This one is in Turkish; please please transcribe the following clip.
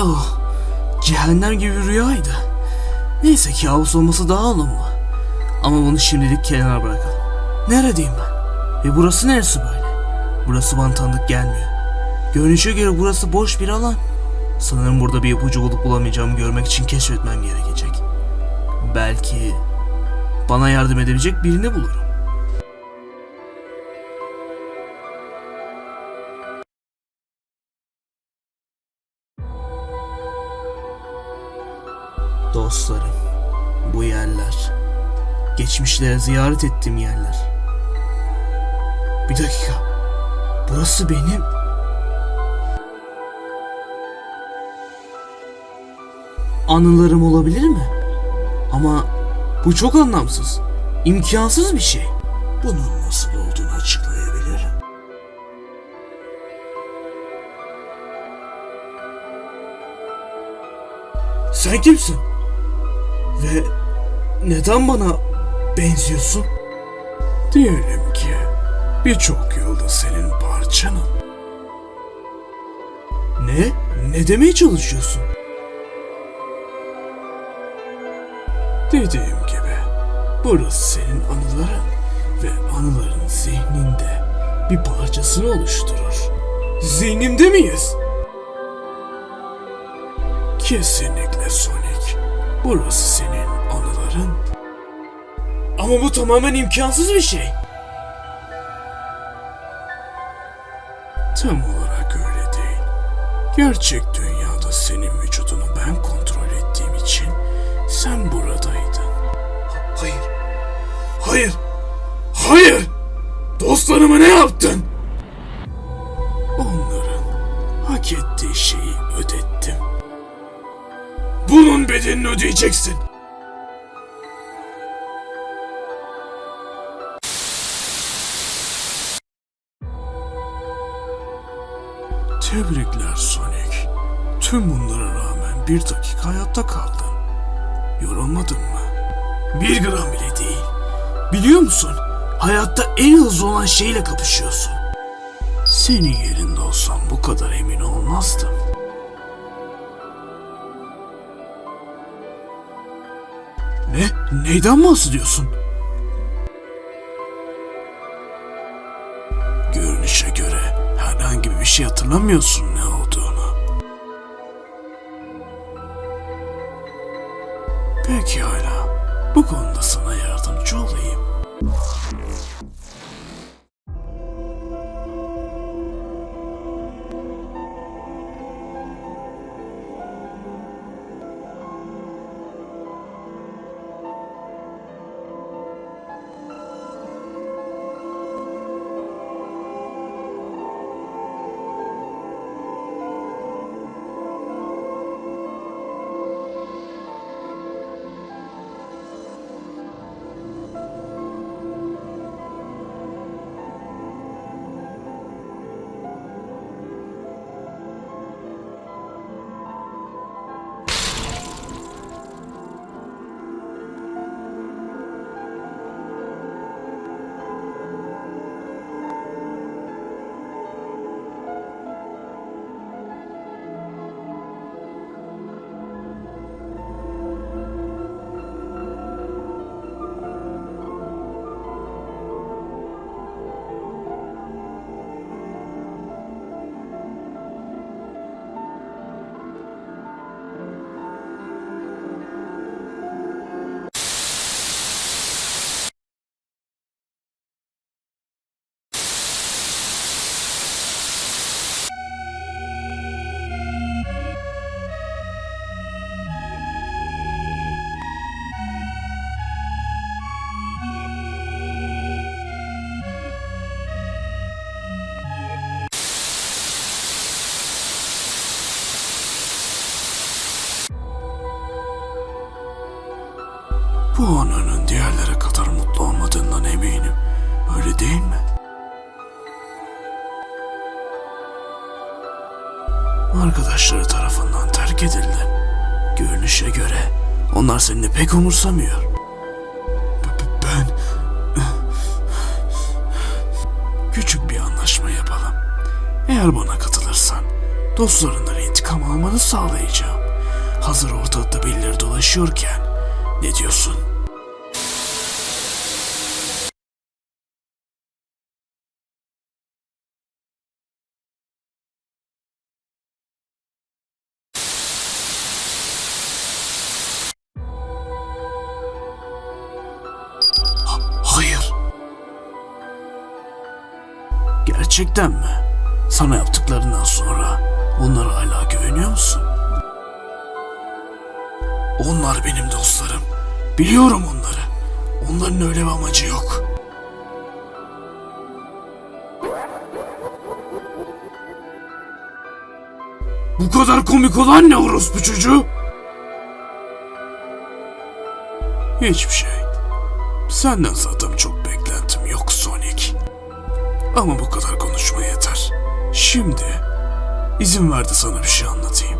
Oh, cehennem gibi bir rüyaydı. Neyse kabus olması daha olumlu. Ama bunu şimdilik kenara bırakalım. Neredeyim ben? Ve burası neresi böyle? Burası bana tanıdık gelmiyor. Görünüşe göre burası boş bir alan. Sanırım burada bir ipucu bulup bulamayacağımı görmek için keşfetmem gerekecek. Belki bana yardım edebilecek birini bulurum. Yerler, geçmişlere ziyaret ettiğim yerler. Bir dakika, burası benim... Anılarım olabilir mi? Ama bu çok anlamsız, imkansız bir şey. Bunun nasıl olduğunu açıklayabilirim. Sen kimsin? Ve neden bana benziyorsun? Diyelim ki birçok yılda senin parçanım. Ne? Ne demeye çalışıyorsun? Dediğim gibi burası senin anıların ve anıların zihninde bir parçasını oluşturur. Zihnimde miyiz? Kesinlikle Sonic. Burası senin anıların Ama bu tamamen imkansız bir şey. tam olarak öyle değil. Gerçek dünyada senin vücudunu ben kontrol ettiğim için sen buradaydın. Hayır. Hayır. Hayır. Dostlarıma ne yaptın? Onların hak ettiği şeyi ödettim. Bunun bedelini ödeyeceksin. Tebrikler Sonic. Tüm bunlara rağmen bir dakika hayatta kaldın. Yorulmadın mı? Bir gram bile değil. Biliyor musun? Hayatta en hızlı olan şeyle kapışıyorsun. Senin yerinde olsam bu kadar emin olmazdım. Ne? Neyden bahsediyorsun? Şey hatırlamıyorsun ne olduğunu. Pekala. Bu konuda Bu ananın diğerlere kadar mutlu olmadığından eminim. Öyle değil mi? Arkadaşları tarafından terk edildin. Görünüşe göre onlar seni pek umursamıyor. Ben... Küçük bir anlaşma yapalım. Eğer bana katılırsan dostlarından intikam almanı sağlayacağım. Hazır ortalıkta birileri dolaşıyorken. Ne diyorsun? Gerçekten mi? Sana yaptıklarından sonra onlara hala güveniyor musun? Onlar benim dostlarım. Biliyorum onları. Onların öyle bir amacı yok. Bu kadar komik olan ne orospu çocuğu? Hiçbir şey. Senden zaten çok beklentim yok Sonic. Ama bu kadar. Şimdi izin ver de sana bir şey anlatayım.